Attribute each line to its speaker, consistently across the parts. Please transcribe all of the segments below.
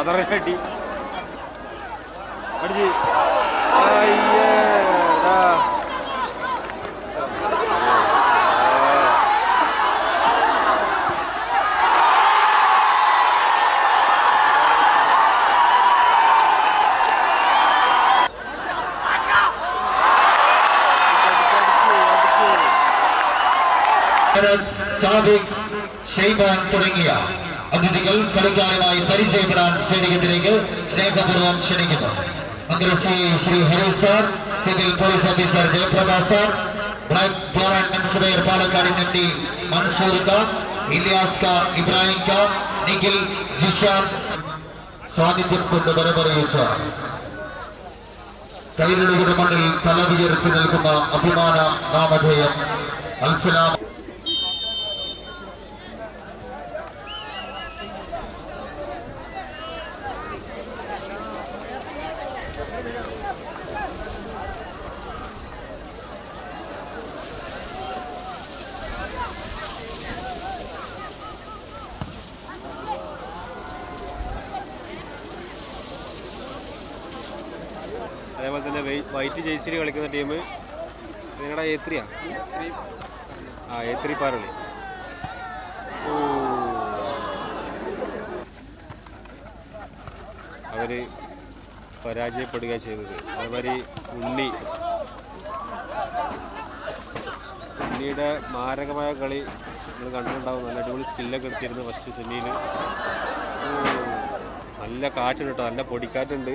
Speaker 1: ഫാദറെ അടി അടിച്ച് അയ്യേ ദാ.
Speaker 2: ഭരത് സാദിഖ് ഷെയ്ബാൻ തുടങ്ങിയ അതിഥികൾ കളിക്കാരുമായി പരിചയപ്പെടാൻ സ്റ്റേഡിയത്തിലേക്ക് സ്നേഹപൂർവം ക്ഷണിക്കുന്നു. മന്ത്രി Shri Harish sir civil police officer Jayaprakash sir black tournament Zubair Palakkad M D Mansoor Khan Iliyas Khan Ibrahim Khan Nikhil Jishan. സാന്നിധ്യം കൊണ്ട് വരവറിയിച്ച കൈരളിയുടെ മണ്ണിൽ തല ഉയർത്തി നിൽക്കുന്ന അഭിമാന നാമധേയം അൽസലാം
Speaker 1: അതേപോലെ തന്നെ വൈറ്റ് ജേഴ്സിയിൽ കളിക്കുന്ന ടീം നിങ്ങളുടെ എ ത്രീ ആ? എ ത്രീ പാറളി ഓ. അവർ പരാജയപ്പെടുക ചെയ്തത്. അതുമാതിരി ഉണ്ണി. ഉണ്ണിയുടെ മാരകമായ കളി നിങ്ങൾ കണ്ടിട്ടുണ്ടാവും. നല്ല അടിപൊളി സ്കില്ലൊക്കെ എടുത്തിരുന്നു ഫസ്റ്റ് സെമിയിൽ നല്ല കാറ്റുണ്ട് കേട്ടോ നല്ല പൊടിക്കാറ്റുണ്ട്.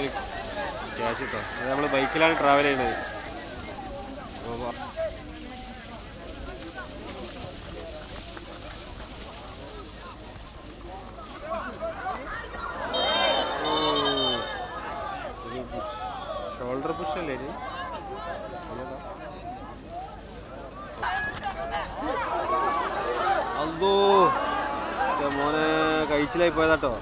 Speaker 1: സെൽഫിയുടെ ക്യാഷ് ക്യാച്ച് അത് നമ്മൾ ബൈക്കിലാണ് ട്രാവൽ ചെയ്യുന്നത്. ഷോൾഡർ പുഷ് അല്ലേ അല്ലല്ലോ. അന്തോ മോനെ കഴിച്ചിലായി പോയതാട്ടോ.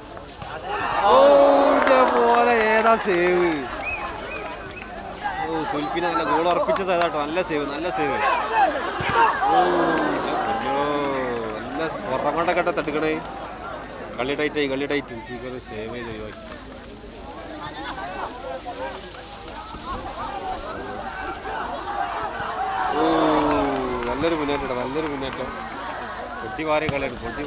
Speaker 1: മോനെ ഏതാ സേവ് ഓ സുൽഫിനെ നല്ല ഗോൾ ഉറപ്പിച്ചത് ഏതാട്ടോ നല്ല സേവ് നല്ല സേവ് ഓ. നല്ല ഉറങ്ങോട്ടൊക്കെ തട്ടുക്കണേ. കളി ടൈറ്റായി കളി ടൈറ്റ് സേവ് ചെയ്ത് ഒഴിവാക്കി. ഓ നല്ലൊരു മുന്നേറ്റം നല്ലൊരു മുന്നേറ്റം. പൊട്ടി വാറിയ കളിയാണ് പൊട്ടി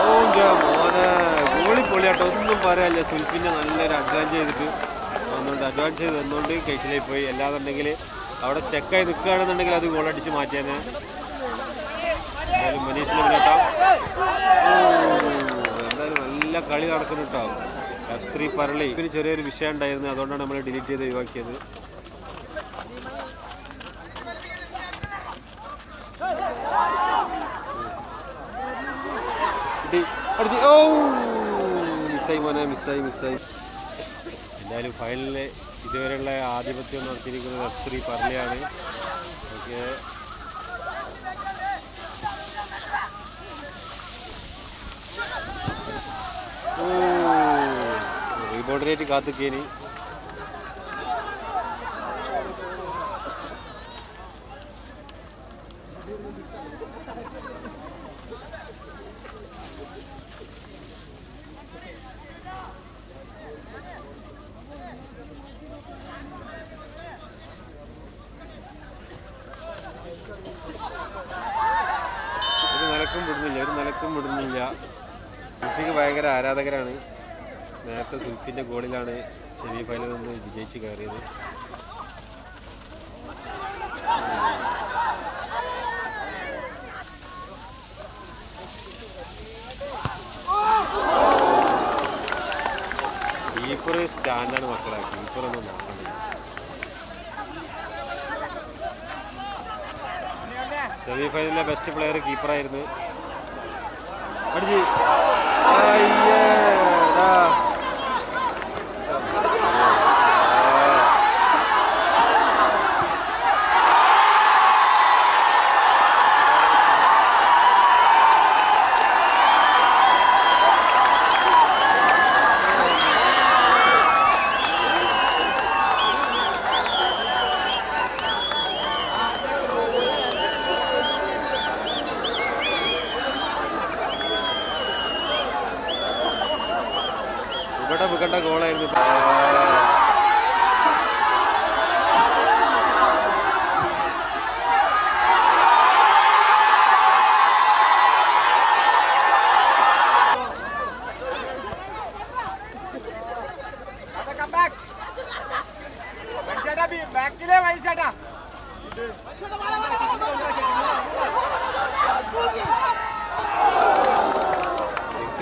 Speaker 1: ഓ എന്റെ മോനെ ഗോളി പൊളിയാട്ടോ സുൽഫിന്റെ നല്ലൊരു അഡ്വാൻസ് ചെയ്തിട്ട് വന്നുകൊണ്ട് അഡ്വാൻസ് ചെയ്ത് വന്നുകൊണ്ട് കേസിലേക്ക് പോയി. അല്ലാന്നുണ്ടെങ്കിൽ അവിടെ സ്റ്റെക്കായി നിൽക്കുകയാണെന്നുണ്ടെങ്കിൽ അത് ഗോളടിച്ച് മാറ്റിയാൽ എന്തായാലും മനീഷിനെ എന്തായാലും നല്ല കളി നടക്കുന്നു കേട്ടോ എഫ് പരളി. ഇതിന് ചെറിയൊരു വിഷയം ഉണ്ടായിരുന്നു. അതുകൊണ്ടാണ് നമ്മൾ ഡിലീറ്റ് ചെയ്ത് ഒഴിവാക്കിയത്. ഓ! മിസ്സായി മോനെ മിസ്സായി മിസ്സായി എന്തായാലും ഫൈനലിൽ ഇതുവരെയുള്ള ആധിപത്യം നടത്തിയിരിക്കുന്നത് എഫ് പറയാണ് ഓക്കെ. റീബോർഡ് കാത്തുക്കേനി കാത്തിക്കേനി ഒരു നിലക്കും വിടുന്നില്ല ഒരു നിലക്കും വിടുന്നില്ല. സുൽഫിക്ക് ഭയങ്കര ആരാധകരാണ്. നേരത്തെ സുൽഫിന്റെ ഗോളിലാണ് സെമി ഫൈനലിൽ നിന്ന് വിജയിച്ച് കയറിയത്. കീപ്പർ സ്റ്റാൻഡാണ് മക്കളെ. കീപ്പറൊന്നും നോക്കണ്ട സെമി ഫൈനലിലെ ബെസ്റ്റ് പ്ലെയർ കീപ്പറായിരുന്നു അടിച്ച്. അയ്യേടാ. ഗോളായിരുന്നു.
Speaker 3: വിക്കണ്ട
Speaker 1: ഗോളായിരുന്നു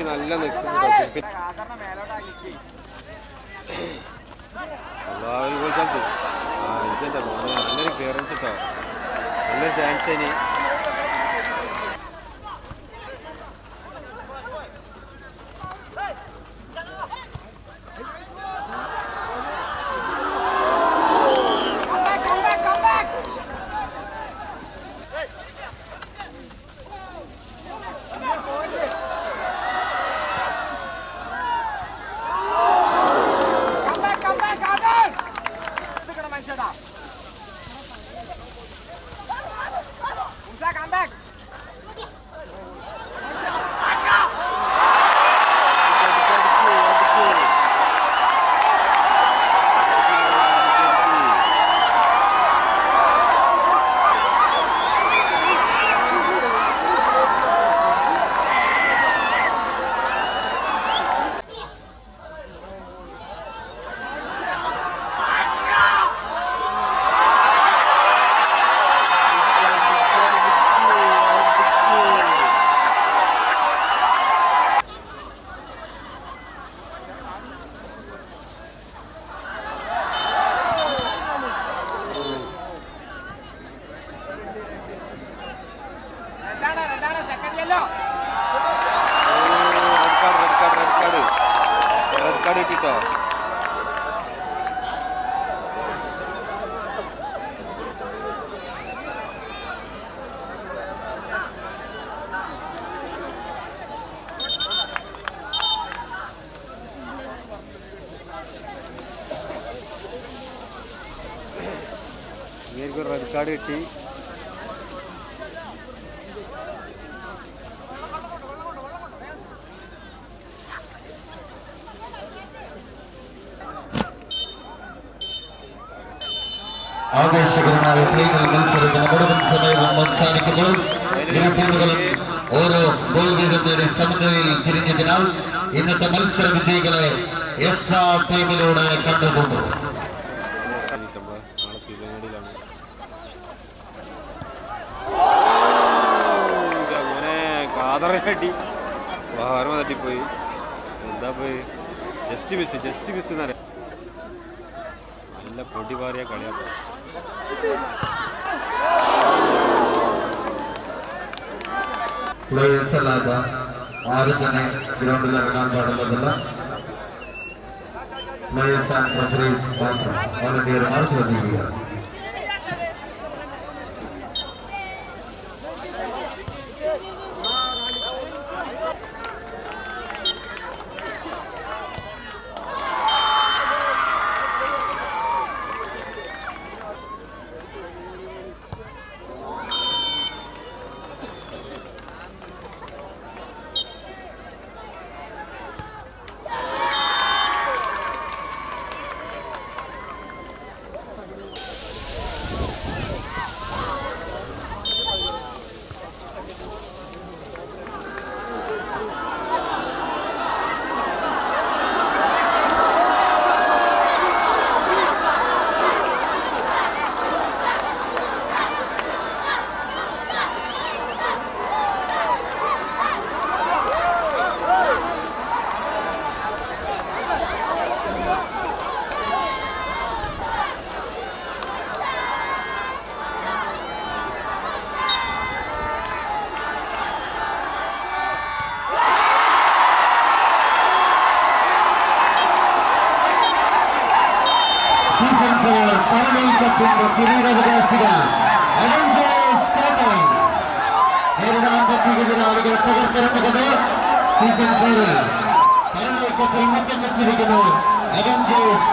Speaker 1: നല്ല നിൽക്കുന്നുണ്ടോ അള്ളാഹു ഗോൾ ചാൻസ് ആ മോനെ നല്ലൊരു ക്ലിയറൻസ് കേട്ടോ നല്ലൊരു ചാൻസ് ഇനി. কাড়িটিটা मीरगुर्र काड़ेटी ഇവർക്ക്
Speaker 2: പ്രീമിയർ മത്സരത്തിന് മുഴുവൻ സമയവും അവസാനിക്കുമ്പോൾ ഇരു ടീമുകളും ഓരോ ഗോൾ വീതം നേടി സമനിലയിൽ തിരിഞ്ഞതിനാൽ ഇന്നത്തെ മത്സര വിജയികളെ എക്സ്ട്രാ ടീമിലൂടെ കണ്ടെത്തുന്നു
Speaker 1: ജസ്റ്റ് മിസ് ജസ്റ്റ് മിസ് എന്നറിയാം നല്ല പൊടി പാറിയ കളിയാ.
Speaker 2: ನಿರ್ವಹಿಸಲಾದ ಆರು ಜನ ಗ್ರೌಂಡ್ ರನ್ ಆಡೋದಲ್ಲ ಪ್ಲೇಯರ್ಸ್ ಆ್ಯಂಡ್ ರೆಫರೀಸ್ ಮಾತ್ರ ಅವರಿಗೆ ಮಾಡಿಸೋದಿಲ್ಲ Yeah. കളിക്ക് സീസൺ അവഞ്ചേഴ്സ്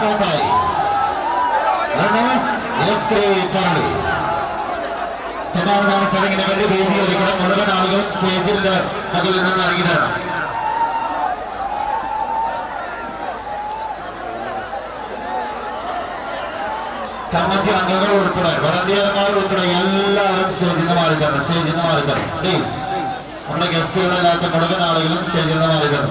Speaker 2: സമാധാന ചടങ്ങിന് വേണ്ടി വേദി ഒരുക്കണം മുഴുവൻ ആളുകൾ സ്റ്റേജിൽ മുകളിൽ നിന്ന് ഇറങ്ങിയതാണ് കമ്മിറ്റി അംഗങ്ങൾ ഉൾപ്പെടെ വളണ്ടിയർമാർ ഉൾപ്പെടെ എല്ലാവരും സ്റ്റേജിൽ നിന്ന് മാറിക്കണം സ്റ്റേജിൽ പ്ലീസ് നമ്മുടെ ഗസ്റ്റുകളല്ലാത്ത മുഴുവൻ ആളുകളും മാറിക്കണം